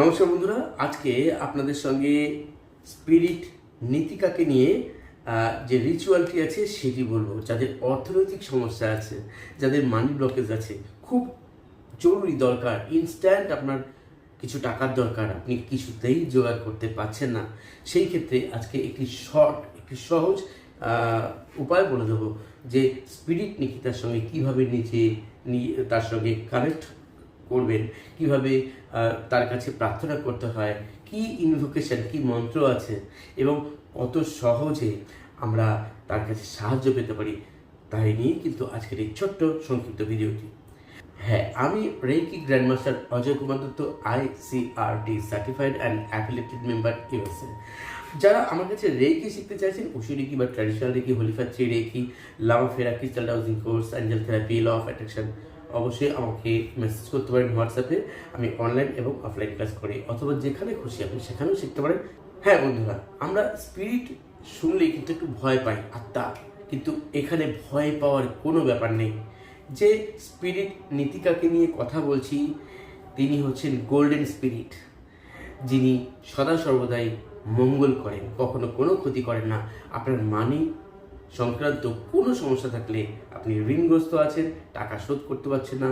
নমস্কার বন্ধুরা, আজকে আপনাদের সঙ্গে স্পিরিট নীতিকাকে নিয়ে যে রিচুয়ালটি আছে সেটি বলব, যাদের অর্থনৈতিক সমস্যা আছে, যাদের মানি ব্লকেজ আছে। খুব জরুরি দরকার ইনস্ট্যান্ট আপনার কিছু টাকার দরকার, আপনি কিছুতেই জোগাড় করতে পারছেন না। সেই ক্ষেত্রে আজকে একটি শর্ট একটি সহজ উপায় বলে দেবো যে স্পিরিট নিকিতার সঙ্গে কীভাবে নিয়ে তার সঙ্গে কানেক্ট করবেন? কীভাবে তার কাছে প্রার্থনা করতে হয়? কি ইনভোকেশন কি মন্ত্র আছে? এবং কত সহজে আমরা তার কাছে সাহায্য পেতে পারি? তাই নিয়ে কিন্তু আজকের এই ছোট্ট সংক্ষিপ্ত ভিডিওটি। হ্যাঁ আমি reiki grandmaster Ajay Kumar Dutta I C R D certified and affiliated member USA যারা আমার কাছে রেকি শিখতে চাইছেন উশু রেকি বা traditional reiki হোলিফাচ্ছি reiki Lama Fera crystal dowsing course angel therapy law of attraction অবশ্যই আমাকে মেসেজ করতে পারেন হোয়াটসঅ্যাপে আমি অনলাইন এবং অফলাইন ক্লাস করি। অথবা যেখানে খুশি আপনি সেখানেও শিখতে পারেন। হ্যাঁ বন্ধুরা, আমরা স্পিরিট শুনলেই কিন্তু একটু ভয় পাই, আত্মা। কিন্তু এখানে ভয় পাওয়ার কোনো ব্যাপার নেই। যে স্পিরিট নীতিকাকে নিয়ে কথা বলছি, তিনি হচ্ছেন গোল্ডেন স্পিরিট যিনি সদা সর্বদাই মঙ্গল করেন, কখনো কোনো ক্ষতি করেন না। আপনার মানি সংক্রান্ত কোনো সমস্যা থাকলে আপনি ঋণগ্রস্ত আছেন, টাকা শোধ করতে পারছেন না,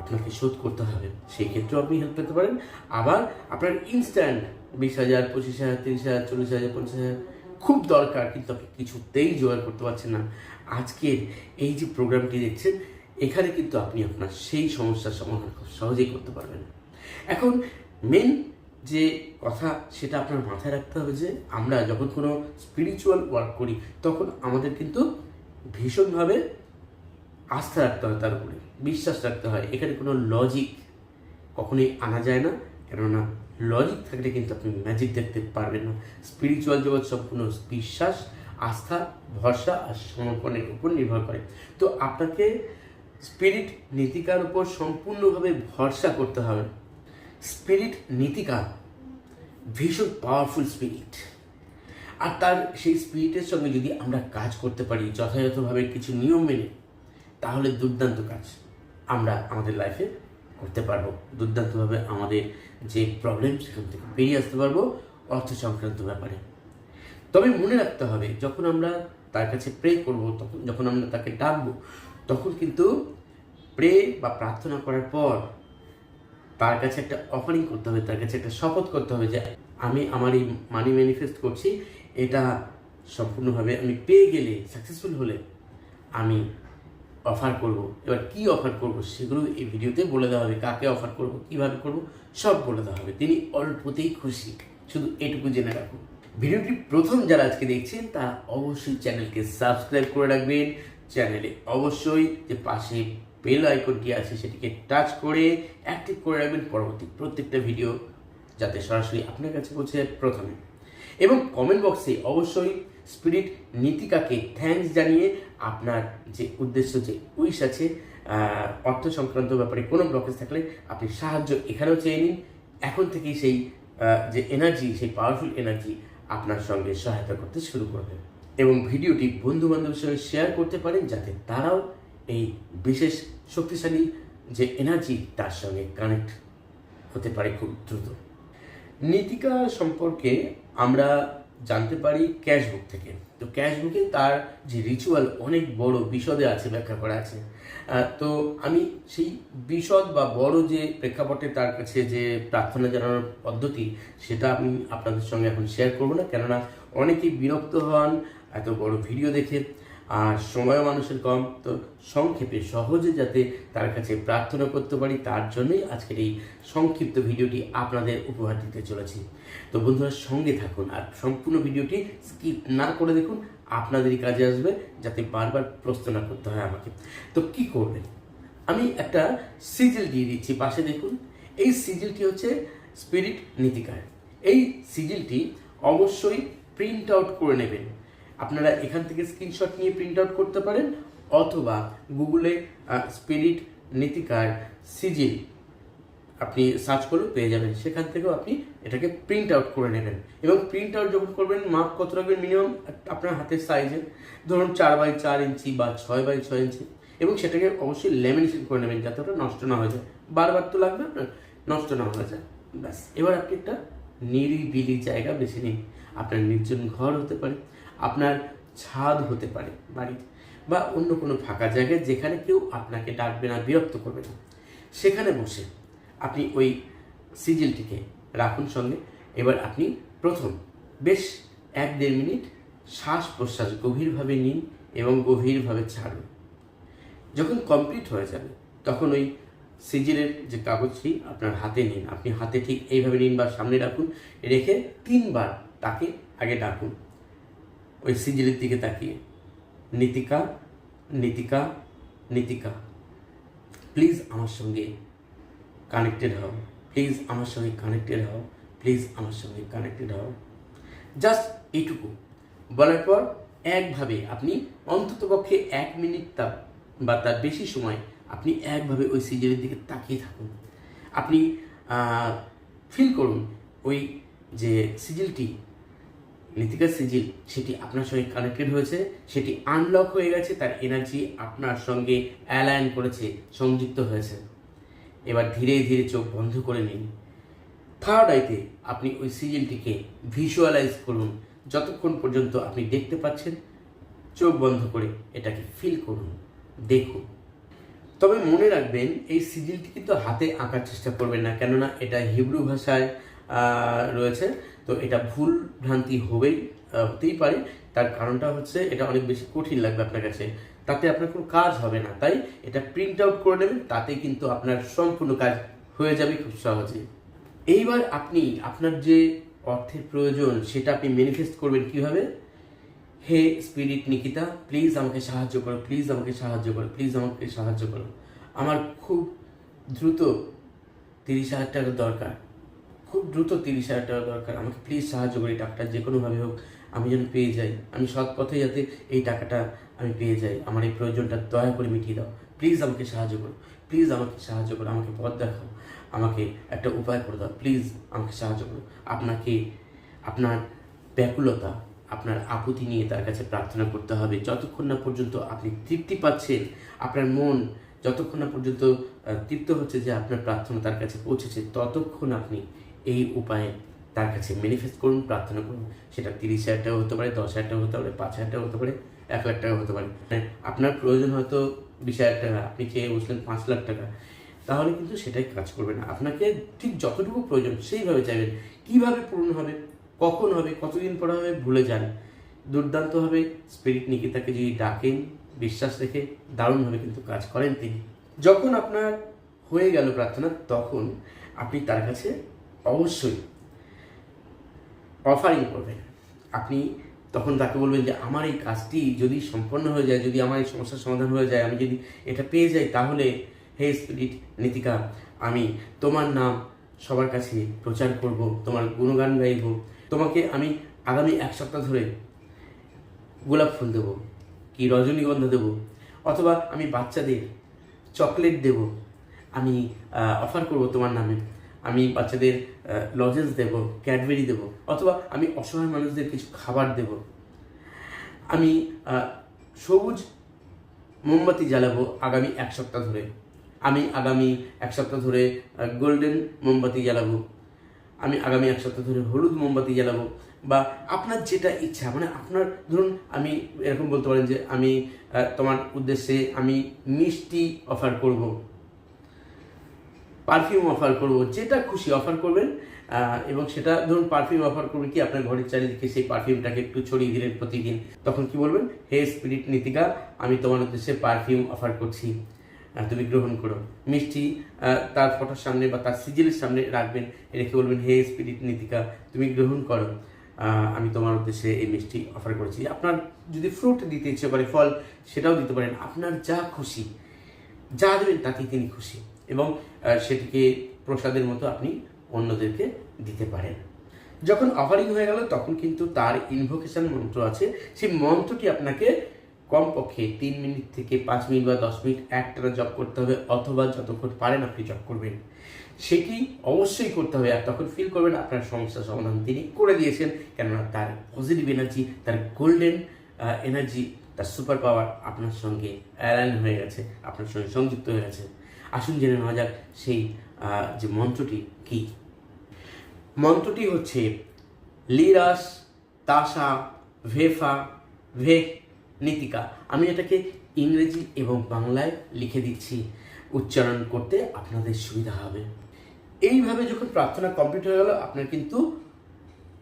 আপনাকে শোধ করতে হবে। সেই ক্ষেত্রেও আপনি হেল্প পেতে পারেন। আবার আপনার ইনস্ট্যান্ট বিশ হাজার, পঁচিশ হাজার, তিরিশ হাজার, চল্লিশ হাজার, পঞ্চাশ হাজার খুব দরকার, কিন্তু আপনি কিছুতেই জোগাড় করতে পারছেন না। আজকের এই যে প্রোগ্রামটি দেখছেন, এখানে কিন্তু আপনি আপনার সেই সমস্যার সমাধান খুব সহজেই করতে পারবেন। এখন মেন যে কথা সেটা আপনার মাথায় রাখতে হবে যে আমরা যখন কোনো স্পিরিচুয়াল ওয়ার্ক করি, তখন আমাদের কিন্তু ভীষণভাবে আস্থা রাখতে হয় তার উপরে, বিশ্বাস রাখতে হয়। এখানে কোনো লজিক কখনোই আনা যায় না, কেননা লজিক থাকলে কিন্তু আপনি ম্যাজিক দেখতে পারবেন না। স্পিরিচুয়াল জগৎ সম্পূর্ণ বিশ্বাস, আস্থা, ভরসা আর সমর্পণের উপর নির্ভর করে। তো আপনাকে স্পিরিট নীতিকার উপর সম্পূর্ণভাবে ভরসা করতে হবে। স্পিরিট নীতিকা ভীষণ পাওয়ারফুল স্পিরিট আর তার সেই স্পিরিটের সঙ্গে যদি আমরা কাজ করতে পারি, যথাযথভাবে কিছু নিয়ম মেনে, তাহলে দুর্দান্ত কাজ আমরা আমাদের লাইফে করতে পারব। দুর্দান্তভাবে আমাদের যে প্রবলেম সেখান থেকে বেরিয়ে আসতে পারব অর্থ সংক্রান্ত ব্যাপারে। তবে মনে রাখতে হবে, যখন আমরা তার কাছে প্রে করব, তখন, যখন আমরা তাকে ডাকবো, তখন কিন্তু প্রে বা প্রার্থনা করার পর তার কাছে একটা অফারিং করতে হবে, তার কাছে একটা শপথ করতে হবে যে আমি আমার এই মানি ম্যানিফেস্ট করছি, এটা সম্পূর্ণভাবে আমি পেয়ে গেলে সাকসেসফুল হলে আমি অফার করব। এবার কি অফার করব সেগুলো এই ভিডিওতে বলে দেওয়া হবে, কাকে অফার করব, কীভাবে করব, সব বলে দেওয়া হবে। তিনি অল্পতেই খুশি, শুধু এটুকু জেনে রাখুন। ভিডিওটি প্রথম যারা আজকে দেখছেন, তারা অবশ্যই চ্যানেলকে সাবস্ক্রাইব করে রাখবেন। চ্যানেলে অবশ্যই যে পাশে বেল আইকনটি আছে, সেটিকে টাচ করে অ্যাক্টিভ করে রাখবেন পরবর্তী প্রত্যেকটা ভিডিও যাতে সরাসরি আপনার কাছে পৌঁছে যায় প্রথমে। এবং কমেন্ট বক্সে অবশ্যই স্পিরিট নীতিকাকে থ্যাঙ্কস জানিয়ে আপনার যে উদ্দেশ্য, যে উইশ আছে অর্থ সংক্রান্ত ব্যাপারে কোনো ব্লকেজ থাকলে আপনি সাহায্য এখানেও চেয়ে নিন। এখন থেকেই সেই যে এনার্জি সেই পাওয়ারফুল এনার্জি আপনার সঙ্গে সহায়তা করতে শুরু করবে। এবং ভিডিওটি বন্ধু বান্ধবের সঙ্গে শেয়ার করতে পারেন, যাতে তারাও এই বিশেষ শক্তিশালী যে এনার্জি তার সঙ্গে কানেক্ট হতে পারে খুব দ্রুত। নীতিকা সম্পর্কে আমরা জানতে পারি ক্যাশবুক থেকে। তো ক্যাশবুকে তার যে রিচুয়াল অনেক বড় বিশদে আছে, ব্যাখ্যা করা আছে। তো আমি সেই বিশদ বা বড় যে প্রেক্ষাপটে তার কাছে যে প্রার্থনা জানানোর পদ্ধতি, সেটা আমি আপনাদের সঙ্গে এখন শেয়ার করব না। কেননা অনেকেই বিরক্ত হন, এত বড় ভিডিও দেখে। আর সময়ও মানুষের কম, তো সংক্ষেপে সহজে যাতে তার কাছে প্রার্থনা করতে পারি, তার জন্যই আজকের এই সংক্ষিপ্ত ভিডিওটি আপনাদের উপহার দিতে চলেছি। তো বন্ধুরা, সঙ্গে থাকুন আর সম্পূর্ণ ভিডিওটি স্কিপ না করে দেখুন, আপনাদেরই কাজে আসবে যাতে বারবার প্রশ্ন না করতে হয় আমাকে। তো কি করবেন? আমি একটা সিজিল দিয়ে দিচ্ছি, পাশে দেখুন। এই সিজিলটি হচ্ছে স্পিরিট নীতিকার এই সিজিলটি অবশ্যই প্রিন্ট আউট করে নেবেন। আপনারা এখান থেকে স্ক্রিনশট নিয়ে প্রিন্ট আউট করতে পারেন, অথবা গুগলে স্পিরিট নীতিকার সিজিল আপনি সার্চ করলে পেয়ে যাবেন। সেখান থেকেও আপনি এটাকে প্রিন্ট আউট করে নেবেন। এবং প্রিন্ট আউট যখন করবেন মাপ কত রাখবেন মিনিমাম আপনার হাতের সাইজে ধরুন চার বাই চার ইঞ্চি বা ছয় বাই ছয় ইঞ্চি এবং সেটাকে অবশ্যই লেমিনেশন করে নেবেন যাতে ওটা নষ্ট না হয়ে যায়। বারবার তো লাগবে, আপনার নষ্ট না হয়ে যায়। ব্যাস, এবার আপনি একটা নিরিবিলি জায়গা বেছে নিন। আপনার নির্জন ঘর হতে পারে। আপনার ছাদ হতে পারে বাড়িতে বা অন্য কোনো ফাঁকা জায়গায় যেখানে কেউ আপনাকে ডাকবে না, বিরক্ত করবে না। সেখানে বসে আপনি ওই সিজিলটিকে রাখুন সঙ্গে। এবার আপনি প্রথম বেশ এক দেড় মিনিট শ্বাস প্রশ্বাস গভীরভাবে নিন এবং গভীরভাবে ছাড়ুন। যখন কমপ্লিট হয়ে যাবে, তখন ওই সিজিলের যে কাগজটি আপনার হাতে নিন। আপনি হাতে ঠিক এইভাবে নিন বা সামনে রাখুন, রেখে তিনবার তাকে আগে ডাকুন। ওই সিজিলের দিকে তাকিয়ে। নীতিকা নীতিকা নীতিকা প্লিজ আমার সঙ্গে কানেক্টেড হও। প্লিজ আমার সঙ্গে কানেক্টেড হও। প্লিজ আমার সঙ্গে কানেক্টেড হও। জাস্ট এইটুকু। বলার পর একভাবে আপনি অন্ততপক্ষে এক মিনিট তা বা তার বেশি সময় আপনি একভাবে ওই সিজিলের দিকে তাকিয়ে থাকুন। আপনি ফিল করুন ওই যে সিজিলটি নীতিকার সিজিল সেটি আপনার সঙ্গে কানেক্টেড হয়েছে, সেটি আনলক হয়ে গেছে, তার এনার্জি আপনার সঙ্গে অ্যালাইন করেছে, সংযুক্ত হয়েছে। এবার ধীরে ধীরে চোখ বন্ধ করে নিন। থার্ড আইতে আপনি ওই সিজিলটিকে ভিজুয়ালাইজ করুন। যতক্ষণ পর্যন্ত আপনি দেখতে পাচ্ছেন, চোখ বন্ধ করে এটাকে ফিল করুন। দেখুন। তবে মনে রাখবেন, এই সিজিলটি কিন্তু হাতে আঁকার চেষ্টা করবেন না, কেননা এটা হিব্রু ভাষায় রয়েছে। তো এটা ভুল ভ্রান্তি হবেই হতেই পারে। তার কারণটা হচ্ছে এটা অনেক বেশি কঠিন লাগবে আপনার কাছে। তাতে আপনার কোনো কাজ হবে না। তাই এটা প্রিন্ট আউট করে নেবেন তাতে কিন্তু আপনার সম্পূর্ণ কাজ হয়ে যাবে খুব সহজে। এইবার আপনি আপনার যে অর্থের প্রয়োজন, সেটা আপনি ম্যানিফেস্ট করবেন কীভাবে? হে স্পিরিট নিকিতা প্লিজ আমাকে সাহায্য করো প্লিজ আমাকে সাহায্য করো প্লিজ আমাকে সাহায্য করো। আমার খুব দ্রুত তিরিশ হাজার টাকার দরকার। খুব দ্রুত তিরিশ হাজার টাকা দরকার। আমাকে প্লিজ সাহায্য করি টাকাটা যে কোনোভাবে হোক, আমি যেন পেয়ে যাই। আমি সৎ পথে যাতে এই টাকাটা আমি পেয়ে যাই। আমার এই প্রয়োজনটা দয়া করে মিটিয়ে দাও। প্লিজ আমাকে সাহায্য করো। প্লিজ আমাকে সাহায্য করো, আমাকে পথ দেখাও। আমাকে একটা উপায় করে দাও। প্লিজ আমাকে সাহায্য করো। আপনাকে, আপনার ব্যাকুলতা, আপনার আকুতি নিয়ে তার কাছে প্রার্থনা করতে হবে। যতক্ষণ না পর্যন্ত আপনি তৃপ্তি পাচ্ছেন, আপনার মন যতক্ষণ না পর্যন্ত তৃপ্ত হচ্ছে যে আপনার প্রার্থনা তার কাছে পৌঁছেছে, ততক্ষণ আপনি এই উপায়ে তার কাছে ম্যানিফেস্ট করুন প্রার্থনা করুন। সেটা তিরিশ হাজার টাকা হতে পারে দশ হাজার টাকা হতে পারে পাঁচ হাজার টাকা হতে পারে এক লাখ টাকা হতে পারে। হ্যাঁ, আপনার প্রয়োজন হয়তো বিশ হাজার টাকা আপনি চেয়ে বসলেন পাঁচ লাখ টাকা। তাহলে কিন্তু সেটাই কাজ করবে না। আপনাকে ঠিক যতটুকু প্রয়োজন সেইভাবে চাইবেন। কীভাবে পূরণ হবে কখন হবে কতদিন পরে হবে ভুলে যান। দুর্দান্তভাবে স্পিরিট নিকিতাকে যদি ডাকেন বিশ্বাস রেখে দারুণভাবে কিন্তু কাজ করেন তিনি। যখন আপনার হয়ে গেল প্রার্থনা তখন আপনি তার কাছে অবশ্যই। অফারিং করবেন আপনি তখন তাকে বলবেন যে, আমার এই কাজটি যদি সম্পন্ন হয়ে যায়, যদি আমার এই সমস্যার সমাধান হয়ে যায়, আমি যদি এটা পেয়ে যাই, তাহলে হে স্পিরিট নীতিকা, আমি তোমার নাম সবার কাছে প্রচার করব, তোমার গুণগান গাইব। তোমাকে আমি আগামী এক সপ্তাহ ধরে গোলাপ ফুল দেবো, কি রজনীগন্ধা দেবো, অথবা আমি বাচ্চাদের চকলেট দেব। আমি অফার করব তোমার নামে। আমি বাচ্চাদের লজেন্স দেব ক্যাডবেরি দেব, অথবা আমি অসহায় মানুষদের কিছু খাবার দেব। আমি সবুজ মোমবাতি জ্বালাবো আগামী এক সপ্তাহ ধরে। আমি আগামী এক সপ্তাহ ধরে গোল্ডেন মোমবাতি জ্বালাবো। আমি আগামী এক সপ্তাহ ধরে হলুদ মোমবাতি জ্বালাবো। বা আপনার যেটা ইচ্ছা মানে আপনার, ধরুন আমি এরকম বলতে পারেন যে আমি তোমার উদ্দেশ্যে আমি মিষ্টি অফার করব। পারফিউম অফার করব, যেটা খুশি অফার করবেন। এবং সেটা ধরুন পারফিউম অফার করবেন কি, আপনার ঘরের চারিদিকে সেই পারফিউমটাকে একটু ছড়িয়ে দিলেন প্রতিদিন, তখন কি বলবেন? হে স্পিরিট নীতিকা, আমি তোমার উদ্দেশ্যে পারফিউম অফার করছি। তুমি গ্রহণ করো। মিষ্টি তার ফটোর সামনে বা তার সিজিলের সামনে রাখবেন। রেখে বলবেন? হে স্পিরিট নীতিকা, তুমি গ্রহণ করো। আমি তোমার উদ্দেশ্যে এই মিষ্টি অফার করছি। আপনার যদি ফ্রুট দিতে ইচ্ছে করে, ফল, সেটাও দিতে পারেন। আপনার যা খুশি, যা দেবেন তাতেই তিনি খুশি। এবং সেটিকে প্রসাদের মতো আপনি অন্যদেরকে দিতে পারেন। যখন অফারিং হয়ে গেল, তখন কিন্তু তার ইনভোকেশন মন্ত্র আছে। সেই মন্ত্রটি আপনাকে কমপক্ষে তিন মিনিট থেকে পাঁচ মিনিট বা দশ মিনিট একটানা জব করতে হবে, অথবা যতক্ষণ পারেন আপনি জব করবেন। সেটি অবশ্যই করতে হবে, আর তখন ফিল করবেন আপনার সমস্যার সমাধান তিনি করে দিয়েছেন, কেননা তার পজিটিভ এনার্জি তার গোল্ডেন এনার্জি তার সুপার পাওয়ার আপনার সঙ্গে অ্যালাইন হয়ে গেছে, আপনার সঙ্গে সংযুক্ত হয়ে গেছে। আসুন জেনে নেওয়া যাক সেই যে মন্ত্রটি কী। মন্ত্রটি হচ্ছে, লিরাস তাসা ভেফা ভে নীতিকা। আমি এটাকে ইংরেজি এবং বাংলায় লিখে দিচ্ছি। উচ্চারণ করতে আপনাদের সুবিধা হবে। এইভাবে যখন প্রার্থনা কমপ্লিট হয়ে গেল, আপনার কিন্তু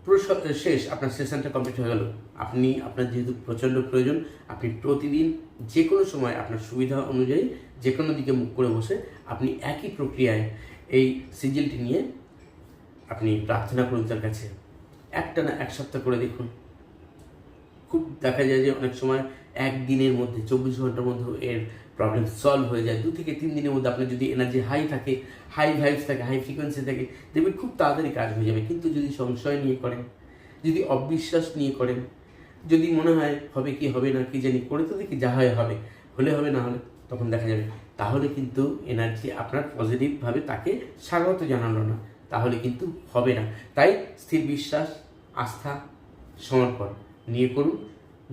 পুরো শেষ আপনার সেশনটা কমপ্লিট হয়ে গেল। আপনি, আপনার যেহেতু প্রচণ্ড প্রয়োজন, আপনি প্রতিদিন যে কোনো সময় আপনার সুবিধা অনুযায়ী যে কোনো দিকে মুখ করে বসে আপনি একই প্রক্রিয়ায় এই সিজিলটি নিয়ে আপনি প্রার্থনা করুন তার কাছে। একটা না এক সপ্তাহ করে দেখুন। খুব দেখা যায় যে অনেক সময় একদিনের মধ্যে, চব্বিশ ঘণ্টার মধ্যে এর প্রবলেম সলভ হয়ে যায়। দু থেকে তিন দিনের মধ্যে আপনার যদি এনার্জি হাই থাকে হাই ভাইবস থাকে হাই ফ্রিকোয়েন্সি থাকে, দেখবেন খুব তাড়াতাড়ি কাজ হয়ে যাবে। কিন্তু যদি সংশয় নিয়ে করেন, যদি অবিশ্বাস নিয়ে করেন, যদি মনে হয় হবে কি, হবে না, কি জানি, করে তো দেখি যা হয় হবে, হলে হবে, না হলে তখন দেখা যাবে। তাহলে কিন্তু এনার্জি আপনার পজিটিভভাবে তাকে স্বাগত জানালো না। তাহলে কিন্তু হবে না। তাই স্থির বিশ্বাস, আস্থা, সমর্পণ নিয়ে করুন।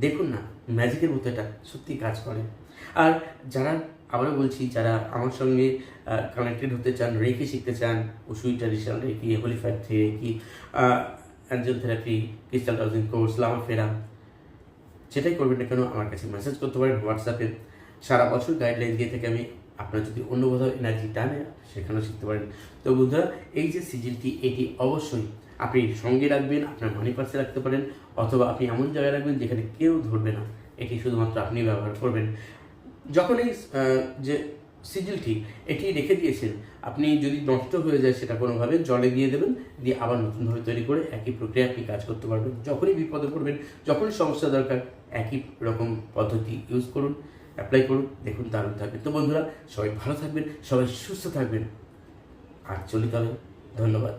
দেখুন না ম্যাজিকের মতো এটা সত্যি কাজ করে। আর যারা, আবারও বলছি, যারা আমার সঙ্গে কানেক্টেড হতে চান রেখে শিখতে চান Usui traditional reiki holy fire reiki angel therapy crystal dowsing course Lama Fera যেটাই করবেন না কেন, আমার কাছে মেসেজ করতে পারেন হোয়াটসঅ্যাপে সারা বছর গাইডলাইন দিয়ে থেকে আমি আপনার যদি অন্য কোথাও এনার্জি টানে, সেখানেও শিখতে পারেন। তো বন্ধুরা, এই যে সিজিলটি এটি অবশ্যই আপনি সঙ্গে রাখবেন, আপনার মানি পার্সে রাখতে পারেন, অথবা আপনি এমন জায়গায় রাখবেন যেখানে কেউ ধরবে না। এটি শুধুমাত্র আপনি ব্যবহার করবেন। যখন এই যে সিজিলটি এটি রেখে দিয়েছেন, আপনি যদি নষ্ট হয়ে যায় সেটা কোনোভাবে জলে দিয়ে দেবেন, দিয়ে আবার নতুনভাবে তৈরি করে একই প্রক্রিয়া আপনি কাজ করতে পারবেন। যখনই বিপদে পড়বেন, যখনই সমস্যা দরকার, একই রকম পদ্ধতি ইউজ করুন অ্যাপ্লাই করুন, দেখুন দারুণ থাকবেন তো বন্ধুরা, সবাই ভালো থাকবেন, সবাই সুস্থ থাকবেন। আর চলিত হবে ধন্যবাদ।